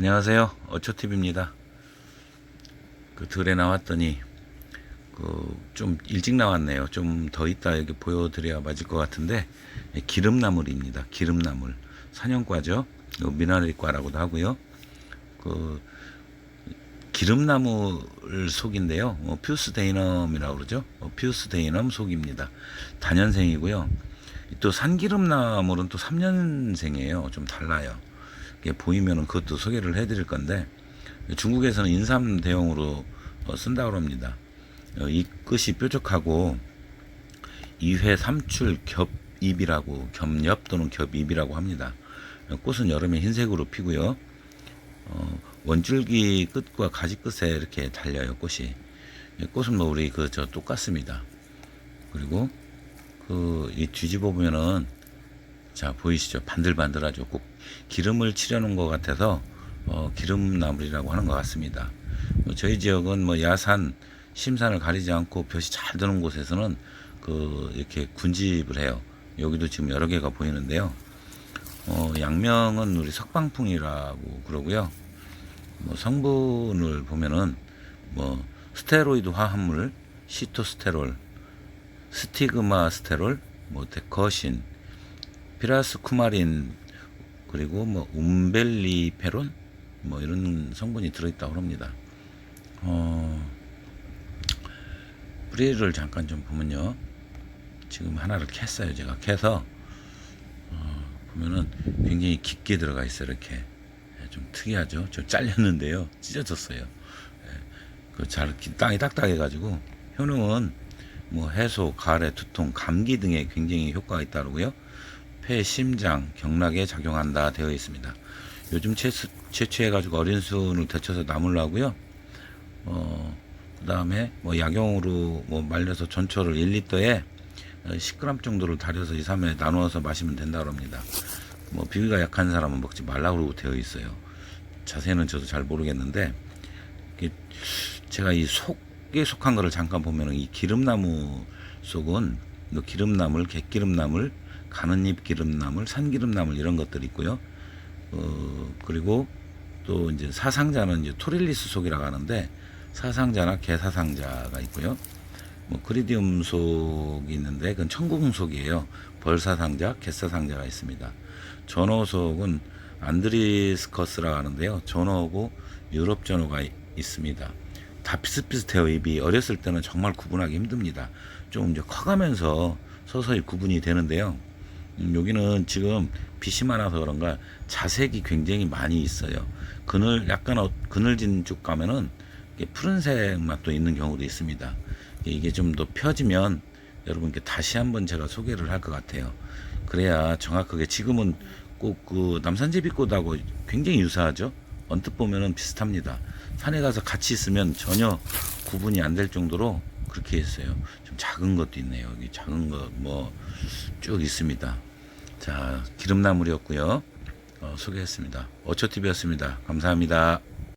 안녕하세요. 어초TV입니다. 그 들에 나왔더니 그 좀 일찍 나왔네요. 좀 더 있다 여기 보여드려야 맞을 것 같은데 예, 기름나물입니다. 기름나물 사냥과죠. 그 미나리과라고도 하고요. 그 기름나물 속인데요. 어, 퓨스 데이넘이라고 그러죠. 어, 퓨스 데이넘 속입니다. 단연생이고요. 또 산기름나물은 또 3년생이에요. 좀 달라요. 이게 보이면은 그것도 소개를 해드릴 건데 중국에서는 인삼 대용으로 어, 쓴다고 합니다. 어, 이 끝이 뾰족하고 2회 3출 겹입이라고 겹엽 또는 겹입이라고 합니다. 어, 꽃은 여름에 흰색으로 피고요. 어, 원줄기 끝과 가지 끝에 이렇게 달려요 꽃이. 이 꽃은 뭐 우리 그 저 똑같습니다. 그리고 그 이 뒤집어 보면은 자 보이시죠? 반들반들하죠. 꼭 기름을 칠해놓은 것 같아서 어, 기름나물이라고 하는 것 같습니다. 뭐 저희 지역은 뭐 야산, 심산을 가리지 않고 볕이 잘 드는 곳에서는 그 이렇게 군집을 해요. 여기도 지금 여러 개가 보이는데요. 어, 양명은 우리 석방풍이라고 그러고요. 뭐 성분을 보면은 뭐 스테로이드 화합물, 시토스테롤, 스티그마 스테롤, 뭐 데커신, 피라스 쿠마린 그리고 뭐 움벨리페론 뭐 이런 성분이 들어있다고 합니다. 어, 뿌리를 잠깐 좀 보면요. 지금 하나를 캤어요. 제가 캐서 어, 보면은 굉장히 깊게 들어가 있어요. 이렇게 예, 좀 특이하죠. 저 잘렸는데요. 찢어졌어요. 예, 그잘 땅이 딱딱해가지고 효능은 뭐 해소, 가래, 두통, 감기 등에 굉장히 효과가 있다고요. 폐, 심장, 경락에 작용한다 되어 있습니다. 요즘 채수, 채취해가지고 어린 순을 데쳐서 나물로 하고요. 어, 그 다음에 뭐 약용으로 뭐 말려서 전초를 1리터에 10g 정도를 달여서 2, 3회 나누어서 마시면 된다고 합니다. 뭐 비위가 약한 사람은 먹지 말라고 되어 있어요. 자세는 저도 잘 모르겠는데 제가 이 속에 속한 거를 잠깐 보면은 이 기름나무 속은 뭐 기름나물, 갯기름나물, 가는잎 기름나물, 산기름나물 이런 것들이 있고요. 어, 그리고 또 이제 사상자는 이제 토릴리스 속이라고 하는데 사상자나 개사상자가 있고요. 뭐 그리디움 속이 있는데 그건 천궁 속이에요. 벌사상자, 개사상자가 있습니다. 전어속은 안드리스커스라고 하는데요. 전어고 유럽 전어가 이- 있습니다. 다 비슷비슷해요. 입이 어렸을 때는 정말 구분하기 힘듭니다. 좀 이제 커가면서 서서히 구분이 되는데요. 음, 여기는 지금 빛이 많아서 그런가 자색이 굉장히 많이 있어요. 그늘 약간 어- 그늘진 쪽 가면은 푸른색 맛도 있는 경우도 있습니다. 이게 좀 더 펴지면 여러분께 다시 한번 제가 소개를 할 것 같아요. 그래야 정확하게 지금은 꼭 그 남산제비꽃하고 굉장히 유사하죠. 언뜻 보면은 비슷합니다. 산에 가서 같이 있으면 전혀 구분이 안 될 정도로 그렇게 했어요. 좀 작은 것도 있네요. 여기 작은 거 뭐 쭉 있습니다. 자, 기름나물이었고요. 어, 소개했습니다. 어초TV였습니다. 감사합니다.